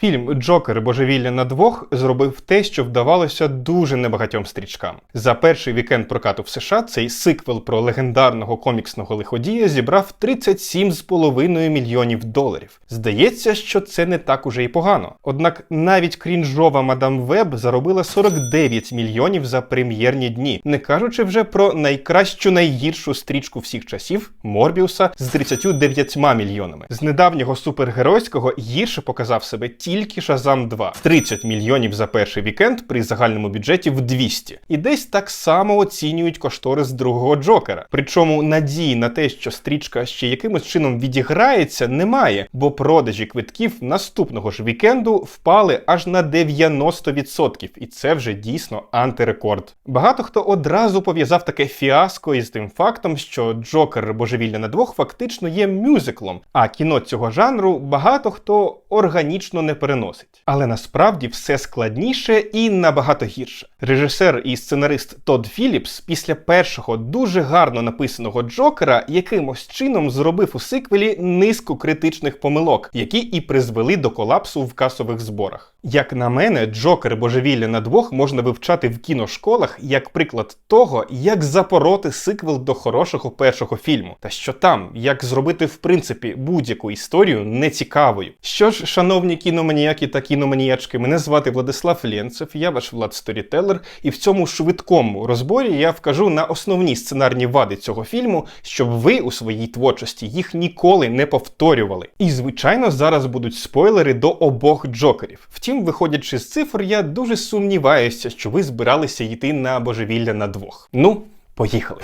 Фільм Джокер Божевілля на двох зробив те, що вдавалося дуже небагатьом стрічкам. За перший вікенд прокату в США цей сиквел про легендарного коміксного лиходія зібрав 37,5 мільйонів доларів. Здається, що це не так уже і погано. Однак навіть крінжова мадам Веб заробила 49 мільйонів за прем'єрні дні, не кажучи вже про найкращу найгіршу стрічку всіх часів Морбіуса з 39 мільйонами. З недавнього супергеройського гірше показав себе тільки Шазам 2 30 мільйонів за перший вікенд при загальному бюджеті в 200. І десь так само оцінюють кошторис другого Джокера. Причому надії на те, що стрічка ще якимось чином відіграється, немає, бо продажі квитків наступного ж вікенду впали аж на 90%, і це вже дійсно антирекорд. Багато хто одразу пов'язав таке фіаско із тим фактом, що Джокер Божевілля на двох фактично є мюзиклом, а кіно цього жанру багато хто органічно не переносить. Але насправді все складніше і набагато гірше. Режисер і сценарист Тодд Філіпс після першого дуже гарно написаного Джокера якимось чином зробив у сиквелі низку критичних помилок, які і призвели до колапсу в касових зборах. Як на мене, Джокер Божевілля на двох можна вивчати в кіношколах як приклад того, як запороти сиквел до хорошого першого фільму, та що там, як зробити в принципі будь-яку історію нецікавою. Що ж, шановні кіноманіяки та кіноманіячки, мене звати Владислав Ленцев, я ваш Влад Сторітелер, і в цьому швидкому розборі я вкажу на основні сценарні вади цього фільму, щоб ви у своїй творчості їх ніколи не повторювали. І звичайно, зараз будуть спойлери до обох джокерів. Втім, виходячи з цифр, я дуже сумніваюся, що ви збиралися йти на божевілля на двох. Ну, поїхали.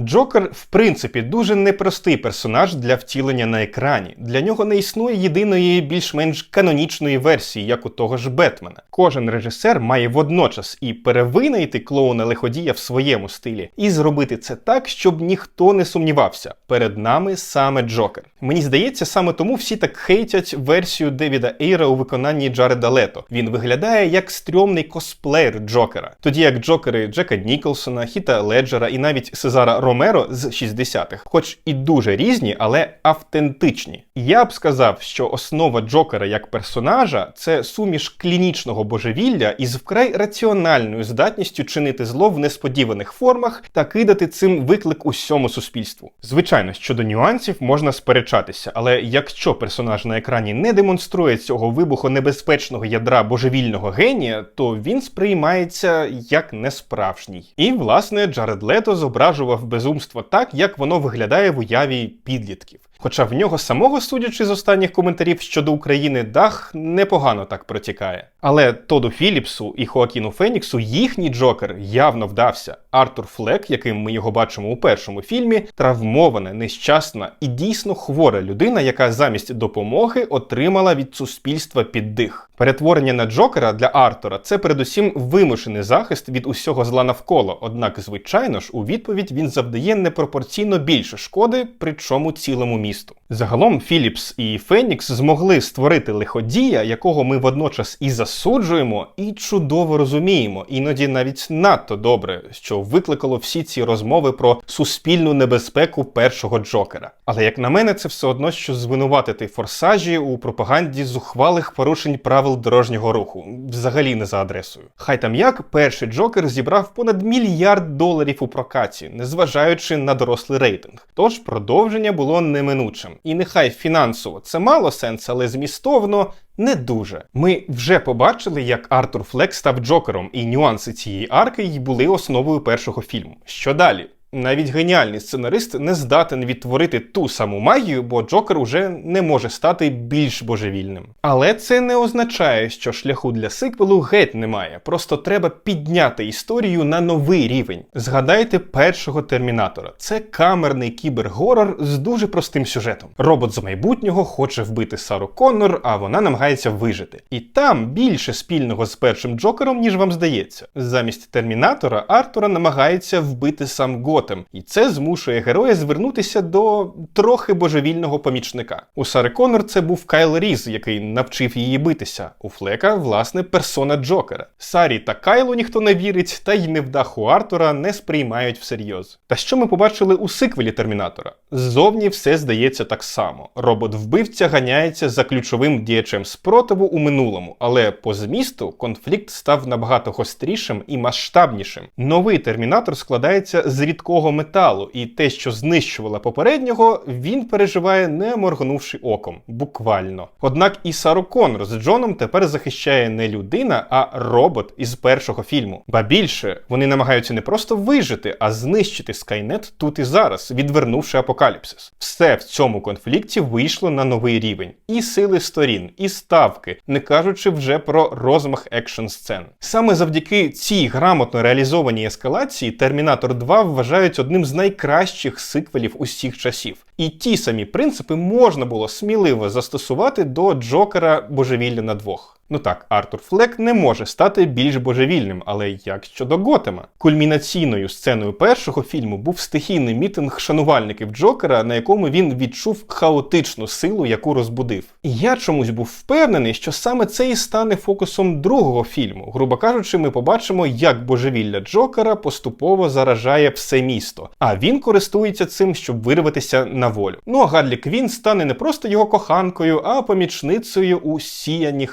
Джокер, в принципі, дуже непростий персонаж для втілення на екрані. Для нього не існує єдиної більш-менш канонічної версії, як у того ж Бетмена. Кожен режисер має водночас і перевинайти клоуна лиходія в своєму стилі, і зробити це так, щоб ніхто не сумнівався. Перед нами саме Джокер. Мені здається, саме тому всі так хейтять версію Девіда Ейра у виконанні Джареда Лето. Він виглядає як стрьомний косплеєр Джокера, тоді як Джокери Джека Ніколсона, Хіта Леджера і навіть Сезара Ромеро з 60-х, хоч і дуже різні, але автентичні. Я б сказав, що основа Джокера як персонажа це суміш клінічного божевілля із вкрай раціональною здатністю чинити зло в несподіваних формах та кидати цим виклик усьому суспільству. Звичайно, щодо нюансів можна сперечатися, але якщо персонаж на екрані не демонструє цього вибухонебезпечного ядра божевільного генія, то він сприймається як несправжній. І власне Джаред Лето зображував безумство так, як воно виглядає в уяві підлітків. Хоча в нього самого, судячи з останніх коментарів щодо України, дах непогано так протікає. Але Тоду Філіпсу і Хоакіну Феніксу їхній Джокер явно вдався. Артур Флек, яким ми його бачимо у першому фільмі, травмована, нещасна і дійсно хвора людина, яка замість допомоги отримала від суспільства піддих. Перетворення на Джокера для Артура це передусім вимушений захист від усього зла навколо. Однак, звичайно ж, у відповідь він завдає непропорційно більше шкоди, причому цілому місту місту. Загалом Філіпс і Фенікс змогли створити лиходія, якого ми водночас і засуджуємо, і чудово розуміємо, іноді навіть надто добре, що викликало всі ці розмови про суспільну небезпеку першого Джокера. Але як на мене, це все одно, що звинуватити форсажі у пропаганді зухвалих порушень правил дорожнього руху, взагалі не за адресою. Хай там як перший Джокер зібрав понад мільярд доларів у прокаті, незважаючи на дорослий рейтинг. Тож продовження було неминучим. І нехай фінансово це мало сенс, але змістовно. Не дуже. Ми вже побачили, як Артур Флек став Джокером, і нюанси цієї арки й були основою першого фільму. Що далі? Навіть геніальний сценарист не здатен відтворити ту саму магію, бо Джокер уже не може стати більш божевільним. Але це не означає, що шляху для сиквелу геть немає. Просто треба підняти історію на новий рівень. Згадайте першого термінатора. Це камерний кібергорор з дуже простим сюжетом. Робот з майбутнього хоче вбити Сару Коннор, а вона намагається вижити. І там більше спільного з першим Джокером, ніж вам здається. Замість термінатора Артура намагається вбити сам Год. Готем, і це змушує героя звернутися до трохи божевільного помічника. У Сари Коннор це був Кайл Різ, який навчив її битися. У Флека, власне, персона Джокера. Сарі та Кайлу ніхто не вірить, та й невдаху Артура не сприймають всерйоз. Та що ми побачили у сиквелі Термінатора? Ззовні все здається так само. Робот-вбивця ганяється за ключовим діячем спротиву у минулому, але по змісту конфлікт став набагато гострішим і масштабнішим. Новий термінатор складається з рідкого металу, і те, що знищувало попереднього, він переживає не моргнувши оком, буквально. Однак і Сару Коннор з Джоном тепер захищає не людина, а робот із першого фільму. Ба більше вони намагаються не просто вижити, а знищити Скайнет тут і зараз, відвернувши апокаліпсис. Все в цьому конфлікті вийшло на новий рівень: і сили сторін, і ставки, не кажучи вже про розмах екшн сцен. Саме завдяки цій грамотно реалізованій ескалації Термінатор 2 вважають одним з найкращих сиквелів усіх часів. І ті самі принципи можна було сміливо застосувати до Джокера Божевілля на двох. Ну так, Артур Флек не може стати більш божевільним, але як щодо Готема? Кульмінаційною сценою першого фільму був стихійний мітинг шанувальників Джокера, на якому він відчув хаотичну силу, яку розбудив. І я чомусь був впевнений, що саме це і стане фокусом другого фільму. Грубо кажучи, ми побачимо, як божевілля Джокера поступово заражає все місто, а він користується цим, щоб вирватися на волю. Ну а Гарлі Квін стане не просто його коханкою, а помічницею у сіянні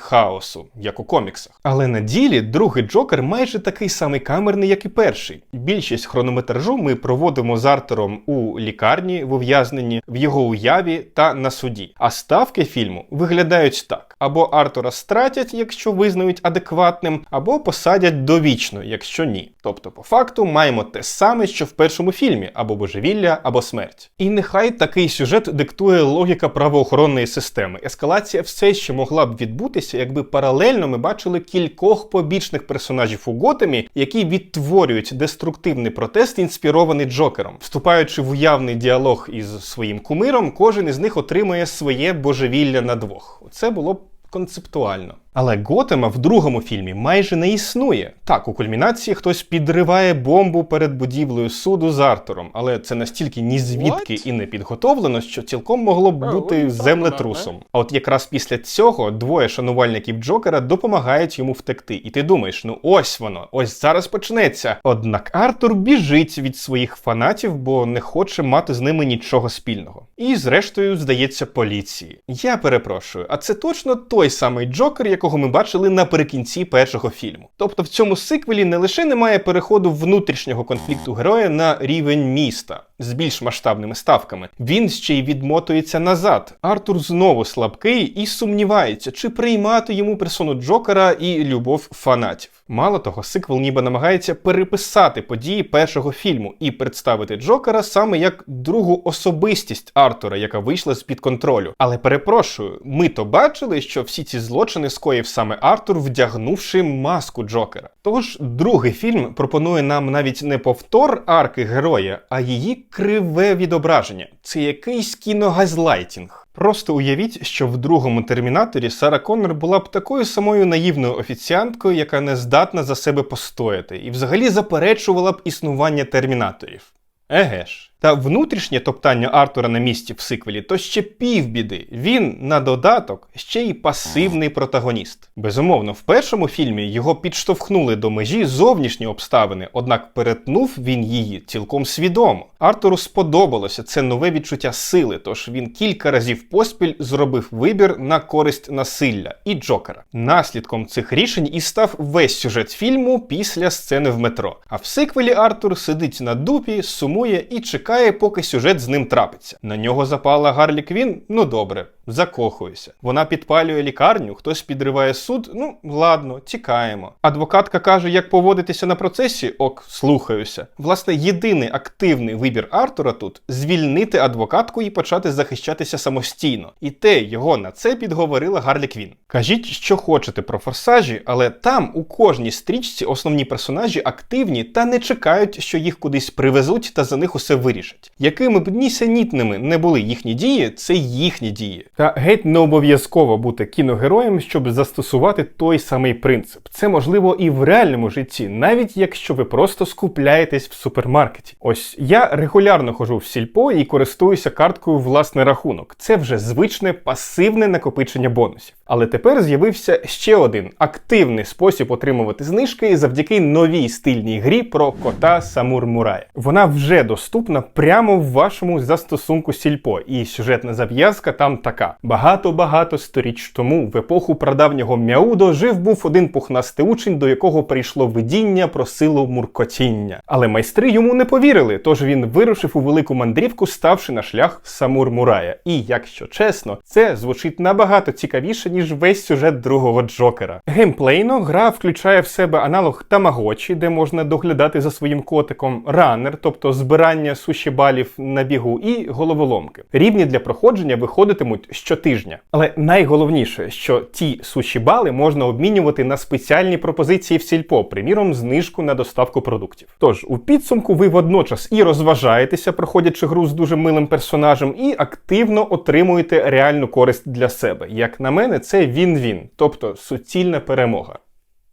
хаосу, як у коміксах. Але на ділі другий Джокер майже такий самий камерний, як і перший. Більшість хронометражу ми проводимо з Артером у лікарні в ув'язненні, в його уяві та на суді. А ставки фільму виглядають так: або Артура стратять, якщо визнають адекватним, або посадять довічно, якщо ні. Тобто, по факту, маємо те саме, що в першому фільмі: або божевілля, або смерть. І нехай такий сюжет диктує логіка правоохоронної системи. Ескалація все ще могла б відбутися, якби паралельно ми бачили кількох побічних персонажів у Готемі, які відтворюють деструктивний протест, інспірований Джокером. Вступаючи в уявний діалог із своїм кумиром, кожен із них отримує своє божевілля на двох. Це було концептуально. Але Готема в другому фільмі майже не існує. Так, у кульмінації хтось підриває бомбу перед будівлею суду з Артуром, але це настільки ні звідки і не підготовлено, що цілком могло б бути землетрусом. А от якраз після цього двоє шанувальників Джокера допомагають йому втекти. І ти думаєш, ну ось воно, ось зараз почнеться. Однак Артур біжить від своїх фанатів, бо не хоче мати з ними нічого спільного. І зрештою здається поліції. Я перепрошую, а це точно той самий Джокер, якого ми бачили наприкінці першого фільму. Тобто в цьому сиквелі не лише немає переходу внутрішнього конфлікту героя на рівень міста з більш масштабними ставками. Він ще й відмотується назад. Артур знову слабкий і сумнівається, чи приймати йому персону Джокера і любов фанатів. Мало того, сиквел ніби намагається переписати події першого фільму і представити Джокера саме як другу особистість Артура, яка вийшла з під контролю. Але перепрошую, ми то бачили, що всі ці злочини скоїв саме Артур, вдягнув,ши маску Джокера. Тож другий фільм пропонує нам навіть не повтор арки героя, а її криве відображення. Це якийсь кіногазлайтінг. Просто уявіть, що в другому термінаторі Сара Коннор була б такою самою наївною офіціанткою, яка не здатна за себе постояти, і взагалі заперечувала б існування термінаторів. Еге ж. Та внутрішнє топтання Артура на місці в сиквелі то ще півбіди. Він на додаток ще й пасивний протагоніст. Безумовно, в першому фільмі його підштовхнули до межі зовнішні обставини, однак перетнув він її цілком свідомо. Артуру сподобалося це нове відчуття сили, тож він кілька разів поспіль зробив вибір на користь насилля і Джокера. Наслідком цих рішень і став весь сюжет фільму після сцени в метро. А в сиквелі Артур сидить на дупі, сумує і чекає, поки сюжет з ним трапиться. На нього запала Гарлі Квін? Ну добре, закохуюся. Вона підпалює лікарню, хтось підриває суд. Ну ладно, тікаємо. Адвокатка каже, як поводитися на процесі. Ок, слухаюся. Власне, єдиний активний вибір Артура тут звільнити адвокатку і почати захищатися самостійно. І те його на це підговорила Гарлі Квін. Кажіть, що хочете про форсажі, але там у кожній стрічці основні персонажі активні та не чекають, що їх кудись привезуть та за них усе вирішать. Якими б нісенітними не були їхні дії, це їхні дії. Та геть не обов'язково бути кіногероєм, щоб застосувати той самий принцип. Це можливо і в реальному житті, навіть якщо ви просто скупляєтесь в супермаркеті. Ось я регулярно хожу в сільпо і користуюся карткою власний рахунок. Це вже звичне пасивне накопичення бонусів. Але тепер з'явився ще один активний спосіб отримувати знижки завдяки новій стильній грі про кота Самур Мурая. Вона вже доступна прямо в вашому застосунку сільпо, і сюжетна зав'язка там така: багато-багато сторіч тому, в епоху прадавнього Мяудо, жив був один пухнастий учень, до якого прийшло видіння про силу муркотіння. Але майстри йому не повірили, тож він вирушив у велику мандрівку, ставши на шлях Самур Мурая. І якщо чесно, це звучить набагато цікавіше, ніж весь сюжет другого Джокера. Геймплейно гра включає в себе аналог Тамагочі, де можна доглядати за своїм котиком, ранер, тобто збирання суші балів на бігу, і головоломки. Рівні для проходження виходитимуть щотижня. Але найголовніше, що ті суші бали можна обмінювати на спеціальні пропозиції в сільпо, приміром, знижку на доставку продуктів. Тож у підсумку ви водночас і розважаєтеся, проходячи гру з дуже милим персонажем, і активно отримуєте реальну користь для себе. Як на мене, це він-він, тобто суцільна перемога.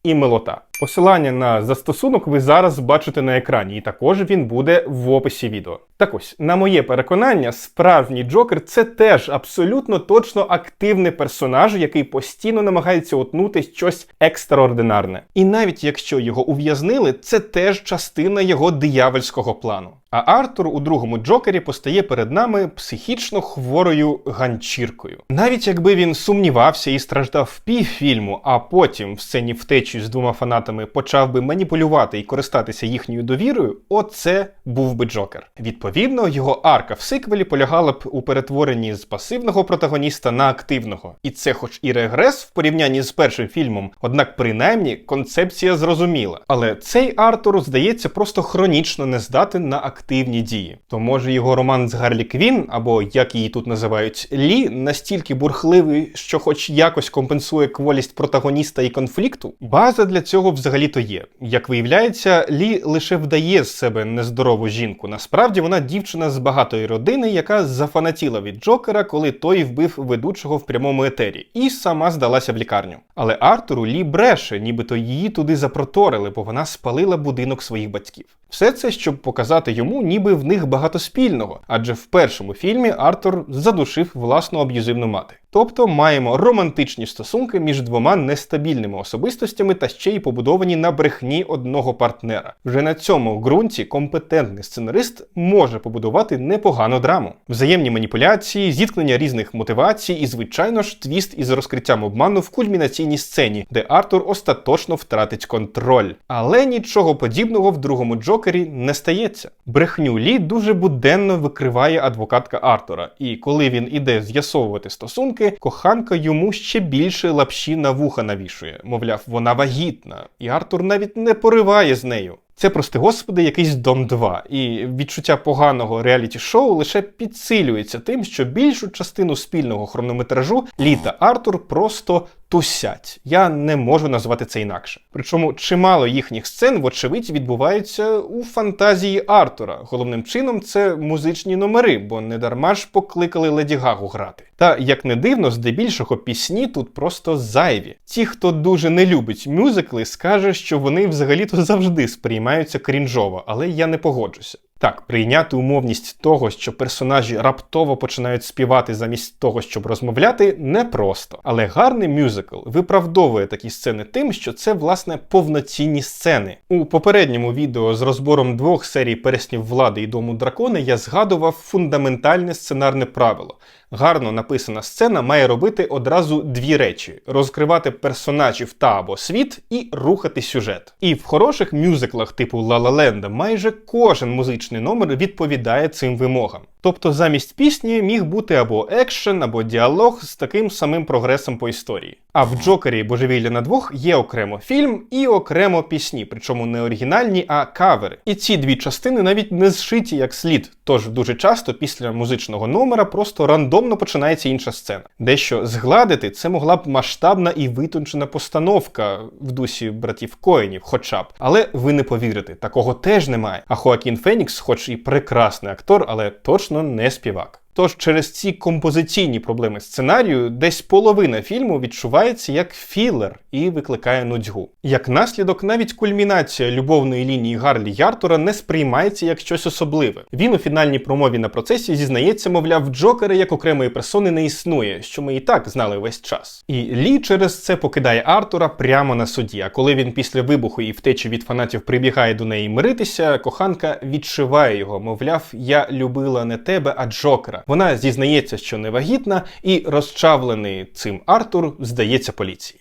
І милота. Посилання на застосунок ви зараз бачите на екрані, і також він буде в описі відео. Так ось, на моє переконання, справжній Джокер це теж абсолютно точно активний персонаж, який постійно намагається утнути щось екстраординарне. І навіть якщо його ув'язнили, це теж частина його диявольського плану. А Артур у другому Джокері постає перед нами психічно хворою ганчіркою. Навіть якби він сумнівався і страждав в півфільму, а потім в сцені втечі з двома фанатами почав би маніпулювати і користатися їхньою довірою, оце був би Джокер. Відповідно, його арка в сиквелі полягала б у перетворенні з пасивного протагоніста на активного. І це, хоч і регрес в порівнянні з першим фільмом, однак принаймні концепція зрозуміла. Але цей Артур, здається, просто хронічно не здатен на активні дії. То може його роман з Гарлі Квін, або як її тут називають Лі, настільки бурхливий, що хоч якось компенсує кволість протагоніста і конфлікту? База для цього взагалі-то є. Як виявляється, Лі лише вдає з себе нездорову жінку. Насправді вона дівчина з багатої родини, яка зафанатіла від Джокера, коли той вбив ведучого в прямому етері, і сама здалася в лікарню. Але Артуру Лі бреше, нібито її туди запроторили, бо вона спалила будинок своїх батьків. Все це, щоб показати йому, ніби в них багато спільного, адже в першому фільмі Артур задушив власну аб'юзивну мати. Тобто маємо романтичні стосунки між двома нестабільними особистостями та ще й побудовані на брехні одного партнера. Вже на цьому ґрунті компетентний сценарист може побудувати непогану драму. Взаємні маніпуляції, зіткнення різних мотивацій і, звичайно ж, твіст із розкриттям обману в кульмінаційній сцені, де Артур остаточно втратить контроль. Але нічого подібного в другому Джокері не стається. Брехню Лі дуже буденно викриває адвокатка Артура, і коли він іде з'ясовувати стосунки, коханка йому ще більше лапші на вуха навішує. Мовляв, вона вагітна, і Артур навіть не пориває з нею. Це, прости господи, якийсь Дом 2, і відчуття поганого реаліті-шоу лише підсилюється тим, що більшу частину спільного хронометражу Лі та Артур просто тусять. Я не можу назвати це інакше. Причому чимало їхніх сцен, вочевидь, відбуваються у фантазії Артура. Головним чином це музичні номери, бо не дарма ж покликали Леді Гагу грати. Та як не дивно, здебільшого пісні тут просто зайві. Ті, хто дуже не любить мюзикли, скаже, що вони взагалі-то завжди сприймаються крінжово, але я не погоджуся. Так, прийняти умовність того, що персонажі раптово починають співати замість того, щоб розмовляти, непросто. Але гарний мюзикл виправдовує такі сцени тим, що це власне повноцінні сцени. У попередньому відео з розбором двох серій переснів влади і дому дракона я згадував фундаментальне сценарне правило. Гарно написана сцена має робити одразу дві речі: розкривати персонажів та або світ і рухати сюжет. І в хороших мюзиклах типу La La Land майже кожен музичний номер відповідає цим вимогам. Тобто замість пісні міг бути або екшен, або діалог з таким самим прогресом по історії. А в Джокері Божевілля на двох є окремо фільм і окремо пісні, причому не оригінальні, а кавери. І ці дві частини навіть не зшиті як слід. Тож дуже часто після музичного номера просто рандомно починається інша сцена. Дещо згладити це могла б масштабна і витончена постановка в дусі братів Коїнів, хоча б. Але ви не повірите, такого теж немає. А Хоакін Фенікс, хоч і прекрасний актор, але точно не співак. Тож через ці композиційні проблеми сценарію десь половина фільму відчувається як філер і викликає нудьгу. Як наслідок, навіть кульмінація любовної лінії Гарлі Яртора не сприймається як щось особливе. Він у фінальній промові на процесі зізнається, мовляв, Джокера як окремої персони не існує, що ми і так знали весь час. І Лі через це покидає Артура прямо на суді. А коли він після вибуху і втечі від фанатів прибігає до неї миритися, коханка відшиває його, мовляв, я любила не тебе, а Джокера. Вона зізнається, що не вагітна, і розчавлений цим Артур здається поліції.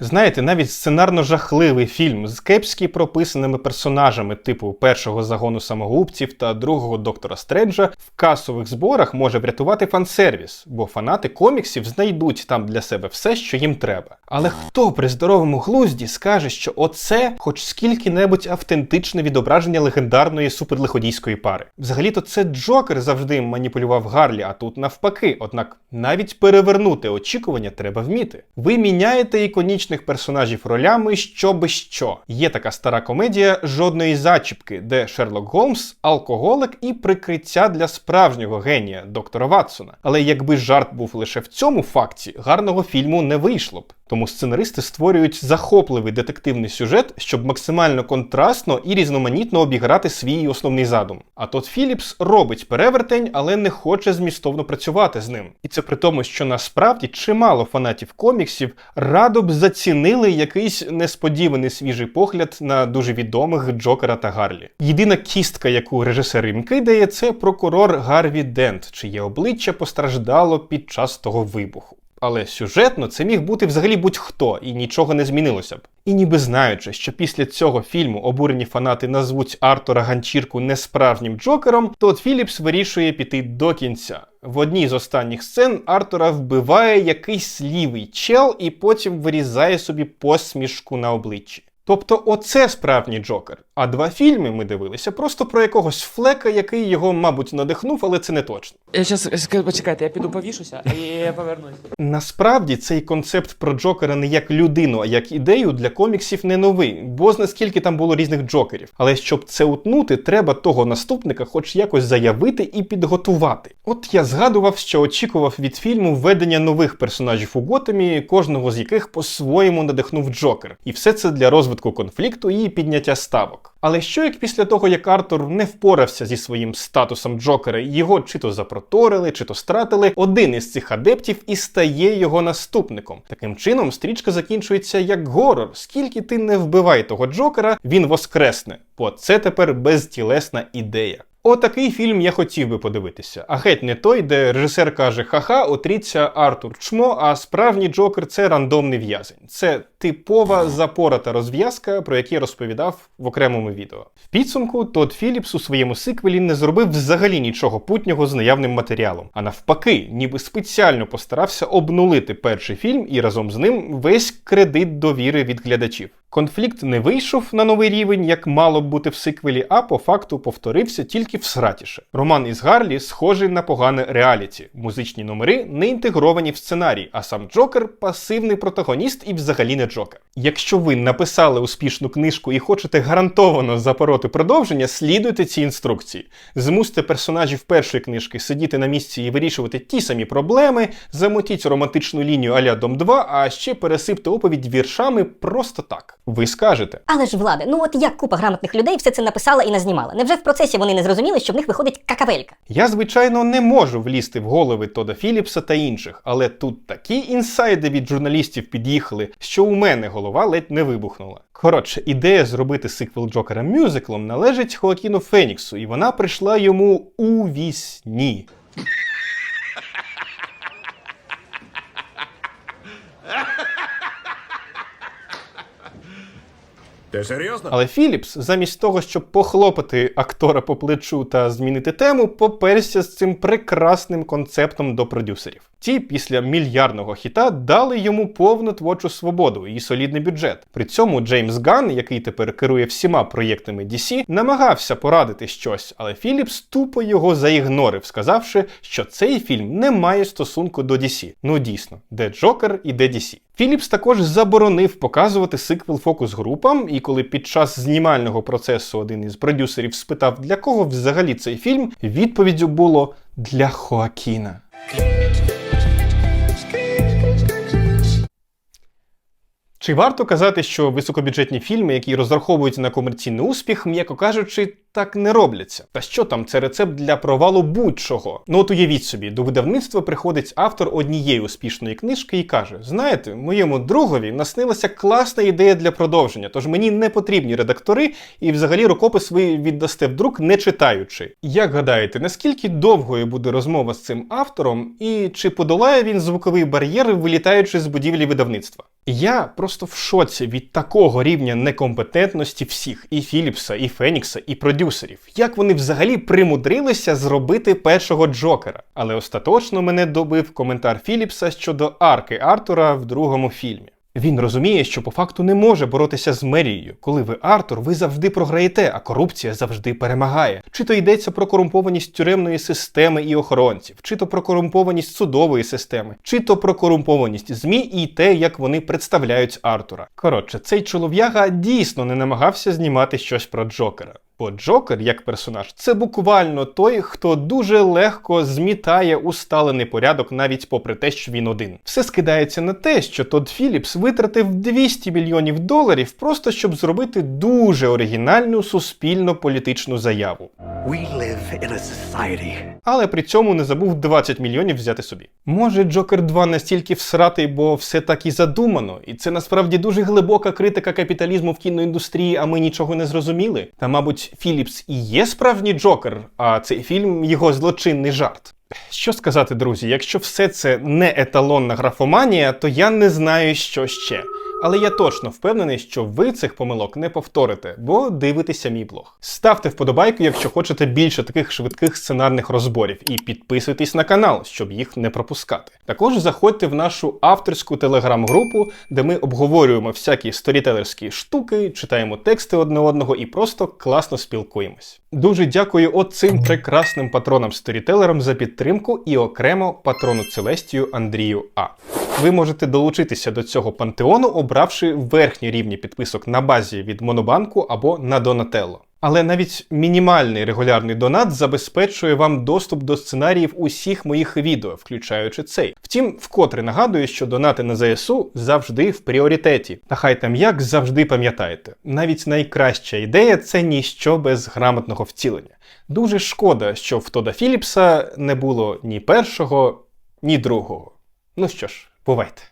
Знаєте, навіть сценарно жахливий фільм з кепськи прописаними персонажами, типу першого загону самогубців та другого доктора Стренджа, в касових зборах може врятувати фансервіс, бо фанати коміксів знайдуть там для себе все, що їм треба. Але хто при здоровому глузді скаже, що оце хоч скільки-небудь автентичне відображення легендарної суперлиходійської пари? Взагалі-то це Джокер завжди маніпулював Гарлі, а тут навпаки. Однак навіть перевернути очікування треба вміти. Ви міняєте іконічних персонажів ролями що би що. Є така стара комедія жодної зачіпки, де Шерлок Голмс алкоголик і прикриття для справжнього генія доктора Ватсона. Але якби жарт був лише в цьому факті, гарного фільму не вийшло б. Тому сценаристи створюють захопливий детективний сюжет, щоб максимально контрастно і різноманітно обіграти свій основний задум. А Тот Філіпс робить перевертень, але не хоче змістовно працювати з ним. І це при тому, що насправді чимало фанатів коміксів радо б зацінили якийсь несподіваний свіжий погляд на дуже відомих Джокера та Гарлі. Єдина кістка, яку режисер їм кидає, це прокурор Гарві Дент, чиє обличчя постраждало під час того вибуху. Але сюжетно це міг бути взагалі будь-хто, і нічого не змінилося б. І ніби знаючи, що після цього фільму обурені фанати назвуть Артура Ганчірку несправжнім Джокером, Тодд Філіпс вирішує піти до кінця. В одній з останніх сцен Артура вбиває якийсь лівий чел і потім вирізає собі посмішку на обличчі. Тобто, оце справжній Джокер. А два фільми ми дивилися просто про якогось флека, який його, мабуть, надихнув, але це не точно. Я зараз почекайте, я піду повішуся і повернусь. Насправді цей концепт про Джокера не як людину, а як ідею для коміксів не новий, бо наскільки там було різних джокерів. Але щоб це утнути, треба того наступника хоч якось заявити і підготувати. От я згадував, що очікував від фільму введення нових персонажів у Готемі, кожного з яких по-своєму надихнув Джокер. І все це для розвитку конфлікту і підняття ставок. Але що як після того, як Артур не впорався зі своїм статусом Джокера, його чи то запроторили, чи то стратили, один із цих адептів і стає його наступником. Таким чином, стрічка закінчується як горор. Скільки ти не вбивай того Джокера, він воскресне, бо це тепер безтілесна ідея. Отакий фільм я хотів би подивитися. А геть не той, де режисер каже: ха-ха, отріться Артур чмо, а справжній Джокер це рандомний в'язень. Це типова запората розв'язка, про яку я розповідав в окремому відео. В підсумку Тодд Філіпс у своєму сиквелі не зробив взагалі нічого путнього з наявним матеріалом, а навпаки, ніби спеціально постарався обнулити перший фільм і разом з ним весь кредит довіри від глядачів. Конфлікт не вийшов на новий рівень, як мало б бути в сиквелі, а по факту повторився тільки всратіше. Роман із Гарлі схожий на погане реаліті. Музичні номери не інтегровані в сценарій, а сам Джокер пасивний протагоніст і взагалі не Джокер. Якщо ви написали успішну книжку і хочете гарантовано запороти продовження, слідуйте ці інструкції. Змусьте персонажів першої книжки сидіти на місці і вирішувати ті самі проблеми, замотіть романтичну лінію Аля Дом 2, а ще пересипте оповідь віршами просто так. Ви скажете. Але ж влади, ну от як купа грамотних людей все це написала і назнімала. Невже в процесі вони не зрозуміли, що в них виходить какавелька? Я, звичайно, не можу влізти в голови Тода Філіпса та інших, але тут такі інсайди від журналістів під'їхали, що у мене голова ледь не вибухнула. Коротше, ідея зробити сиквел Джокера мюзиклом належить Хоакіну Феніксу, і вона прийшла йому у вісні. Ти серйозно? Але Філіпс, замість того, щоб похлопати актора по плечу та змінити тему, поперся з цим прекрасним концептом до продюсерів. Ті після мільярдного хіта дали йому повну творчу свободу і солідний бюджет. При цьому Джеймс Ганн, який тепер керує всіма проєктами DC, намагався порадити щось, але Філіпс тупо його заігнорив, сказавши, що цей фільм не має стосунку до DC. Ну дійсно, де Джокер і де DC. Філіпс також заборонив показувати сиквел фокус групам, і коли під час знімального процесу один із продюсерів спитав, для кого взагалі цей фільм, відповіддю було для Хоакіна. Чи варто казати, що високобюджетні фільми, які розраховують на комерційний успіх, м'яко кажучи, так не робляться? Та що там, це рецепт для провалу будь-чого? Ну от уявіть собі, до видавництва приходить автор однієї успішної книжки і каже: знаєте, моєму другові наснилася класна ідея для продовження, тож мені не потрібні редактори, і взагалі рукопис ви віддасте в друк, не читаючи. Як гадаєте, наскільки довгою буде розмова з цим автором, і чи подолає він звуковий бар'єр, вилітаючи з будівлі видавництва? Я просто в шоці від такого рівня некомпетентності всіх і Філіпса, і Фенікса, і продюсерів. Як вони взагалі примудрилися зробити першого Джокера? Але остаточно мене добив коментар Філіпса щодо арки Артура в другому фільмі. Він розуміє, що по факту не може боротися з мерією. Коли ви Артур, ви завжди програєте, а корупція завжди перемагає. Чи то йдеться про корумпованість тюремної системи і охоронців, чи то про корумпованість судової системи, чи то про корумпованість ЗМІ і те, як вони представляють Артура. Коротше, цей чолов'яга дійсно не намагався знімати щось про Джокера. Бо Джокер, як персонаж, це буквально той, хто дуже легко змітає усталений порядок, навіть попри те, що він один. Все скидається на те, що Тодд Філіпс витратив 200 мільйонів доларів просто щоб зробити дуже оригінальну суспільно-політичну заяву. We live in a society Але при цьому не забув 20 мільйонів взяти собі. Може, Джокер 2 настільки всратий, бо все так і задумано, і це насправді дуже глибока критика капіталізму в кіноіндустрії, а ми нічого не зрозуміли. Та, мабуть, Філіпс і є справжній Джокер, а цей фільм його злочинний жарт. Що сказати, друзі, якщо все це не еталонна графоманія, то я не знаю, що ще. Але я точно впевнений, що ви цих помилок не повторите, бо дивитеся мій блог. Ставте вподобайку, якщо хочете більше таких швидких сценарних розборів, і підписуйтесь на канал, щоб їх не пропускати. Також заходьте в нашу авторську телеграм-групу, де ми обговорюємо всякі сторітелерські штуки, читаємо тексти одне одного і просто класно спілкуємось. Дуже дякую оцим прекрасним патронам-сторітелерам за підтримку і окремо патрону Целестію Андрію А. Ви можете долучитися до цього пантеону, обравши верхні рівні підписок на базі від Монобанку або на Донателло. Але навіть мінімальний регулярний донат забезпечує вам доступ до сценаріїв усіх моїх відео, включаючи цей. Втім, вкотре нагадую, що донати на ЗСУ завжди в пріоритеті. Та хай там як завжди пам'ятайте, навіть найкраща ідея це ніщо без грамотного втілення. Дуже шкода, що в Тода Філіпса не було ні першого, ні другого. Ну що ж, бувайте.